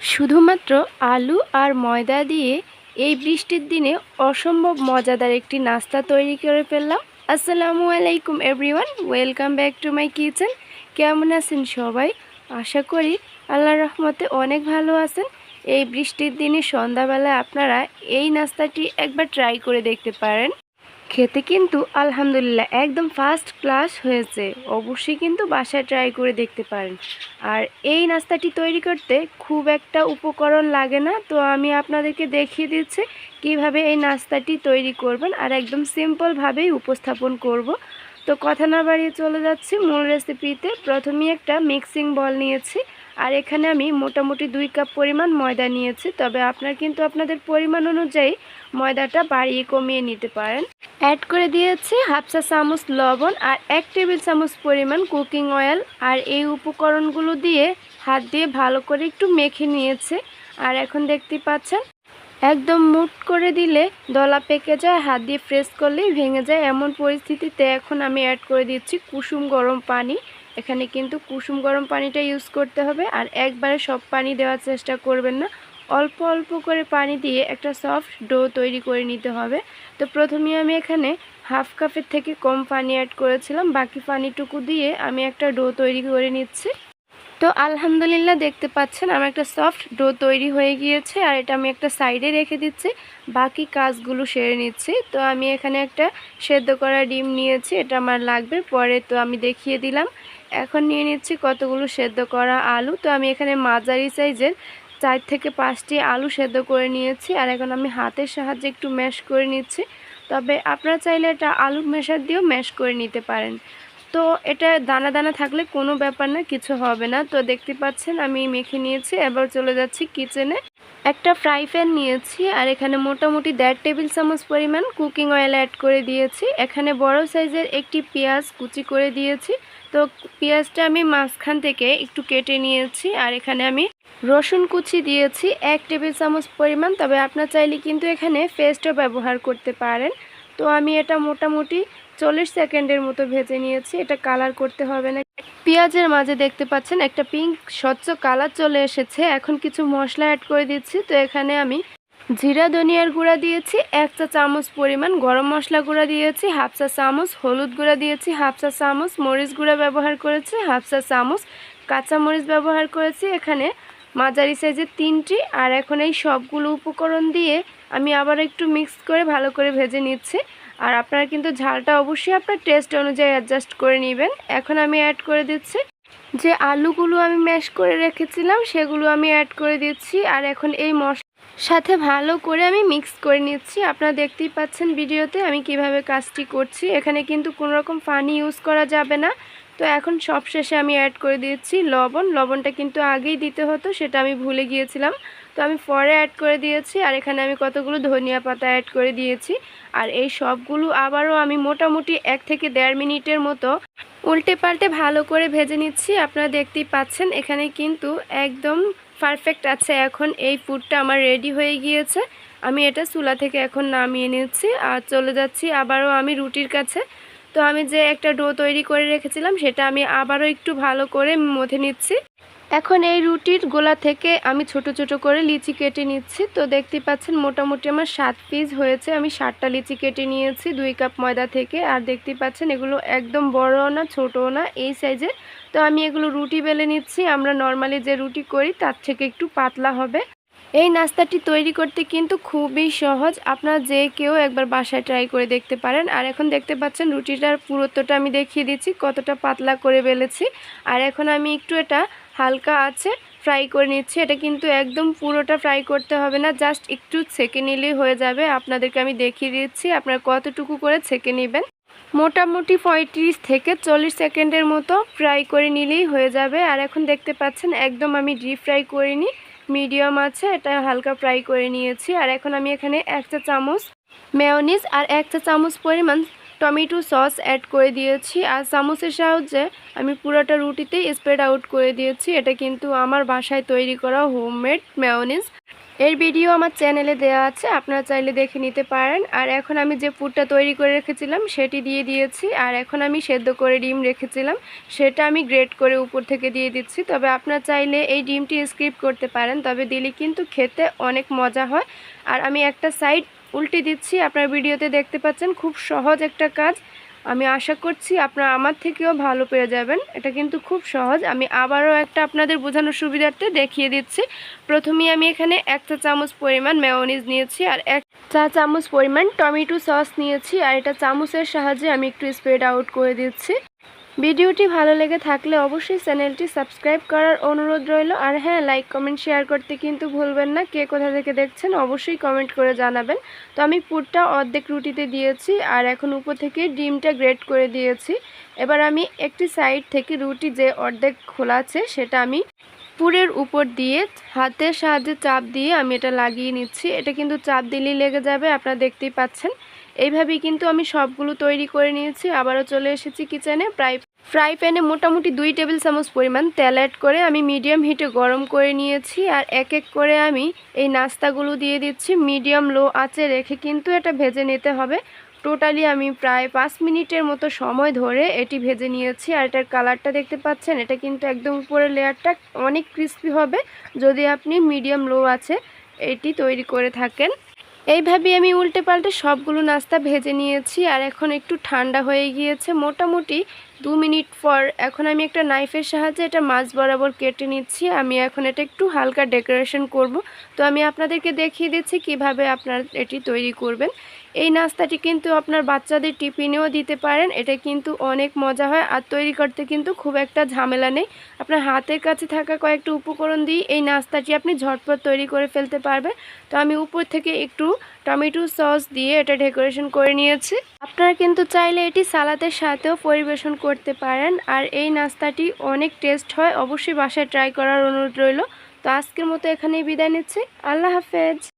শুধুমাত্র আলু আর ময়দা দিয়ে এই বৃষ্টির দিনে অসম্ভব মজাদার একটি নাস্তা তৈরি করে ফেললাম। আসসালামু আলাইকুম everyone welcome back to my kitchen কেমন আছেন সবাই? আশা করি আল্লাহ রহমতে অনেক ভালো আছেন। এই বৃষ্টির দিনে সন্ধ্যাবেলা আপনারা এই নাস্তাটি একবার ট্রাই করে দেখতে পারেন। খেতে কিন্তু আলহামদুলিল্লাহ একদম ফার্স্ট ক্লাস হয়েছে। অবশ্যই কিন্তু বাসায় ট্রাই করে দেখতে পারেন। আর এই নাস্তাটি তৈরি করতে খুব একটা উপকরণ লাগে না। তো আমি আপনাদেরকে দেখিয়ে দিচ্ছি কীভাবে এই নাস্তাটি তৈরি করবেন আর একদম সিম্পলভাবেই উপস্থাপন করব। তো কথা না বাড়িয়ে চলে যাচ্ছি মূল রেসিপিতে প্রথমেই একটা মিক্সিং বল নিয়েছি। আর এখানে আমি মোটামুটি দুই কাপ পরিমাণ ময়দা নিয়েছি, তবে আপনার কিন্তু আপনাদের পরিমাণ অনুযায়ী ময়দাটা বাড়িয়ে কমিয়ে নিতে পারেন। অ্যাড করে দিয়েছি হাফ চা চামচ লবণ আর এক টেবিল চামচ পরিমাণ কুকিং অয়েল আর এই উপকরণগুলো দিয়ে হাত দিয়ে ভালো করে একটু মেখে নিয়েছে। আর এখন দেখতে পাচ্ছেন, একদম মুট করে দিলে দলা পেকে যায়, হাত দিয়ে প্রেস করলেই ভেঙে যায়। এমন পরিস্থিতিতে এখন আমি অ্যাড করে দিচ্ছি কুসুম গরম পানি। এখানে কিন্তু কুসুম গরম পানিটা ইউজ করতে হবে আর একবারে সব পানি দেওয়ার চেষ্টা করবেন না। অল্প অল্প করে পানি দিয়ে একটা সফট ডো তৈরি করে নিতে হবে। তো প্রথমে আমি এখানে হাফ কাপের থেকে কম পানি অ্যাড করেছিলাম। বাকি পানিটুকু দিয়ে আমি একটা ডো তৈরি করে নিচ্ছি। তো আলহামদুলিল্লাহ দেখতে পাচ্ছেন আমার একটা সফট ডো তৈরি হয়ে গিয়েছে আর এটা আমি একটা সাইডে রেখে দিচ্ছি। বাকি কাজগুলো সেরে নিচ্ছি। তো আমি এখানে একটা সেদ্ধ করা ডিম নিয়েছি, এটা আমার লাগবে। পরে তো আমি দেখিয়ে দিলাম। এখন নিয়ে নিচ্ছি কতগুলো সেদ্ধ করা আলু। তো আমি এখানে মাঝারি সাইজের চার থেকে পাঁচটি আলু সেদ্ধ করে নিয়েছি আর এখন আমি হাতের সাহায্যে একটু ম্যাশ করে নিচ্ছি। তবে আপনারা চাইলে এটা আলু মেশার দিয়েও ম্যাশ করে নিতে পারেন। তো এটা দানা দানা থাকলে কোনো ব্যাপার না, কিছু হবে না। তো দেখতে পাচ্ছেন আমি মেখে নিয়েছি, এবার চলে যাচ্ছি কিচেনে। একটা ফ্রাই প্যান নিয়েছি আর এখানে মোটামুটি দেড় টেবিল চামচ পরিমাণ কুকিং অয়েল অ্যাড করে দিয়েছি। এখানে বড় সাইজের একটি পেঁয়াজ কুচি করে দিয়েছি। তো পেঁয়াজটা আমি মাঝখান থেকে একটু কেটে নিয়েছি, আর এখানে আমি রসুন কুচি দিয়েছি, এক টেবিল চামচ পরিমাণ। তবে আপনার চাইলে কিন্তু এখানে পেস্টও ব্যবহার করতে পারেন। তো আমি এটা মোটামুটি চল্লিশ সেকেন্ডের মতো ভেজে নিয়েছি, এটা কালার করতে হবে না। পেঁয়াজের মাঝে দেখতে পাচ্ছেন একটা পিঙ্ক স্বচ্ছ কালার চলে এসেছে। এখন কিছু মশলা অ্যাড করে দিচ্ছি। তো এখানে আমি জিরা, ধনিয়ার গুঁড়া দিয়েছি, এক চা চামচ পরিমাণ গরম মশলা গুঁড়া দিয়েছি, হাফ চা চামচ হলুদ গুঁড়া দিয়েছি, হাফ চা চামচ মরিচ গুঁড়া ব্যবহার করেছি, হাফ চা চামচ কাঁচা মরিচ ব্যবহার করেছি। এখানে মাঝারি সাইজের তিনটি আর এখন এই সবগুলো উপকরণ দিয়ে আমি আবার একটু মিক্স করে ভালো করে ভেজে নিচ্ছি। আর আপনারা কিন্তু ঝালটা অবশ্যই আপনার টেস্ট অনুযায়ী অ্যাডজাস্ট করে নেবেন। এখন আমি অ্যাড করে দিচ্ছি যে আলুগুলো আমি ম্যাশ করে রেখেছিলাম, সেগুলো আমি অ্যাড করে দিচ্ছি। আর এখন এই মশলা সাথে ভালো করে আমি মিক্স করে নিচ্ছি। আপনারা দেখতেই পাচ্ছেন ভিডিওতে আমি কীভাবে কাজটি করছি। এখানে কিন্তু কোনো রকম পানি ইউজ করা যাবে না। তো এখন সব শেষে আমি অ্যাড করে দিয়েছি লবণ। লবণটা কিন্তু আগেই দিতে হতো, সেটা আমি ভুলে গিয়েছিলাম। তো আমি পরে অ্যাড করে দিয়েছি আর এখানে আমি কতগুলো ধনিয়া পাতা অ্যাড করে দিয়েছি। আর এই সবগুলো আবারও আমি মোটামুটি এক থেকে দেড় মিনিটের মতো উল্টে পাল্টে ভালো করে ভেজে নিচ্ছি। আপনারা দেখতেই পাচ্ছেন এখানে কিন্তু একদম পারফেক্ট আছে এখন। এই ফুডটা আমার রেডি হয়ে গিয়েছে। আমি এটা চুলা থেকে এখন নামিয়ে নিচ্ছি আর চলে যাচ্ছি আবারও আমি রুটির কাছে। তো আমি যে একটা ডো তৈরি করে রেখেছিলাম, সেটা আমি আবারও একটু ভালো করে মথে নিচ্ছি। এখন এই রুটির গোলা থেকে আমি ছোট ছোট করে লিচি কেটে নিচ্ছি। তো দেখতে পাচ্ছেন মোটামুটি আমার সাত পিস হয়েছে। আমি সাতটা লিচি কেটে নিয়েছি দুই কাপ ময়দা থেকে। আর দেখতে পাচ্ছেন এগুলো একদম বড়ও না, ছোটও না এই সাইজের তো আমি এগুলো রুটি বেলে নিচ্ছি। আমরা নর্মালি যে রুটি করি তার থেকে একটু পাতলা হবে। এই নাস্তাটি তৈরি করতে কিন্তু খুবই সহজ। আপনারা যে কেউ একবার বাসায় ট্রাই করে দেখতে পারেন। আর এখন দেখতে পাচ্ছেন রুটিটার পুরোত্বটা আমি দেখিয়ে দিচ্ছি, কতটা পাতলা করে বেলেছি। আর এখন আমি একটু এটা হালকা আছে ফ্রাই করে নিচ্ছি। এটা কিন্তু একদম পুরোটা ফ্রাই করতে হবে না জাস্ট একটু ছেঁকে নিলেই হয়ে যাবে। আপনাদেরকে আমি দেখিয়ে দিচ্ছি, আপনারা কতটুকু করে ছেঁকে নেবেন। মোটামুটি পঁয়ত্রিশ থেকে চল্লিশ সেকেন্ডের মতো ফ্রাই করে নিলেই হয়ে যাবে। আর এখন দেখতে পাচ্ছেন, একদম আমি ডিপ ফ্রাই করিনি। মিডিয়াম আছে, এটা হালকা ফ্রাই করে নিয়েছি। আর এখন আমি এখানে এক চা চামচ মেয়নিজ আর এক চা চামচ পরিমাণ টমেটো সস অ্যাড করে দিয়েছি। আর চামচের সাহায্যে আমি পুরোটা রুটিতে স্প্রেড আউট করে দিয়েছি। এটা কিন্তু আমার বাসায় তৈরি করা হোমমেড মেয়নিজ এর ভিডিও আমার চ্যানেলে দেওয়া আছে, আপনারা চাইলে দেখে নিতে পারেন। আর এখন আমি যে পুরটা তৈরি করে রেখেছিলাম, সেটি দিয়ে দিয়েছি। আর এখন আমি সেদ্ধ করে ডিম রেখেছিলাম, সেটা আমি গ্রেট করে উপর থেকে দিয়ে দিচ্ছি। তবে আপনারা চাইলে এই ডিমটি স্ক্রিপ করতে পারেন, তবে দিলে কিন্তু খেতে অনেক মজা হয়। আর আমি একটা সাইড উল্টে দিচ্ছি, আপনার ভিডিওতে দেখতে পাচ্ছেন, খুব সহজ একটা কাজ। আমি আশা করছি আপনারা আমার থেকেও ভালো পেয়ে যাবেন। এটা কিন্তু খুব সহজ। আমি আবারও একটা আপনাদের বোঝানোর সুবিধার্থে দেখিয়ে দিচ্ছি। প্রথমে আমি এখানে এক চা চামচ পরিমাণ মেয়নিজ নিয়েছি আর এক চা চামচ পরিমাণ টমেটো সস নিয়েছি। আর এটা চামচের সাহায্যে আমি একটু স্প্রেড আউট করে দিচ্ছি। ভিডিওটি ভালো লেগে থাকলে অবশ্যই চ্যানেলটি সাবস্ক্রাইব করার অনুরোধ রইল। আর হ্যাঁ লাইক কমেন্ট শেয়ার করতে কিন্তু ভুলবেন না। কে কোথা থেকে দেখছেন অবশ্যই কমেন্ট করে জানাবেন। তো আমি পুরটা অর্ধেক রুটিতে দিয়েছি আর এখন উপর থেকে ডিমটা গ্রেট করে দিয়েছি। এবার আমি একটি সাইড থেকে রুটি যে অর্ধেক খোলা আছে সেটা আমি পুরের উপর দিয়ে হাতের সাহায্যে চাপ দিয়ে আমি এটা লাগিয়ে নিচ্ছি। এটা কিন্তু চাপ দিলেই লেগে যাবে, আপনারা দেখতেই পাচ্ছেন। এইভাবেই কিন্তু আমি সবগুলো তৈরি করে নিয়েছি, আবারও চলে এসেছি কিচেনে। প্রায়, ফ্রাই প্যানে মোটামুটি দুই টেবিল চামচ পরিমাণ তেল অ্যাড করে আমি মিডিয়াম হিটে গরম করে নিয়েছি আর এক এক করে আমি এই নাস্তাগুলো দিয়ে দিচ্ছি। মিডিয়াম লো আঁচে রেখে কিন্তু এটা ভেজে নিতে হবে। টোটালি আমি প্রায় পাঁচ মিনিটের মতো সময় ধরে এটি ভেজে নিয়েছি আর এটার কালারটা দেখতে পাচ্ছেন, এটা কিন্তু একদম উপরের লেয়ারটা অনেক ক্রিস্পি হবে। যদি আপনি মিডিয়াম লো আছে এটি তৈরি করে থাকেন এইভাবে আমি উল্টে পাল্টে সবগুলো নাস্তা ভেজে নিয়েছি, আর এখন একটু ঠান্ডা হয়ে গিয়েছে। মোটামুটি দু মিনিট পর এখন আমি একটা নাইফের সাহায্যে এটা মাছ বরাবর কেটে নিচ্ছি। আমি এখন এটা একটু হালকা ডেকোরেশন করব। তো আমি আপনাদেরকে দেখিয়ে দিচ্ছি কীভাবে আপনারা এটি তৈরি করবেন। এই নাস্তাটি কিন্তু আপনার বাচ্চাদের টিফিনেও দিতে পারেন। এটা কিন্তু অনেক মজা হয় আর তৈরি করতে কিন্তু খুব একটা ঝামেলা নেই। আপনার হাতের কাছে থাকা কয়েকটা উপকরণ দিয়ে এই নাস্তাটি আপনি ঝটপট তৈরি করে ফেলতে পারবেন। তো আমি উপর থেকে একটু টমেটো সস দিয়ে এটা ডেকোরেশন করে নিয়েছি। আপনারা কিন্তু চাইলে এটি সালাদের সাথেও পরিবেশন করতে পারেন আর এই নাস্তাটি অনেক টেস্ট হয়। অবশ্যই বাসায় ট্রাই করার অনুরোধ রইল। তো আজকের মতো এখানেই বিদায় নিচ্ছি। আল্লাহ হাফেজ।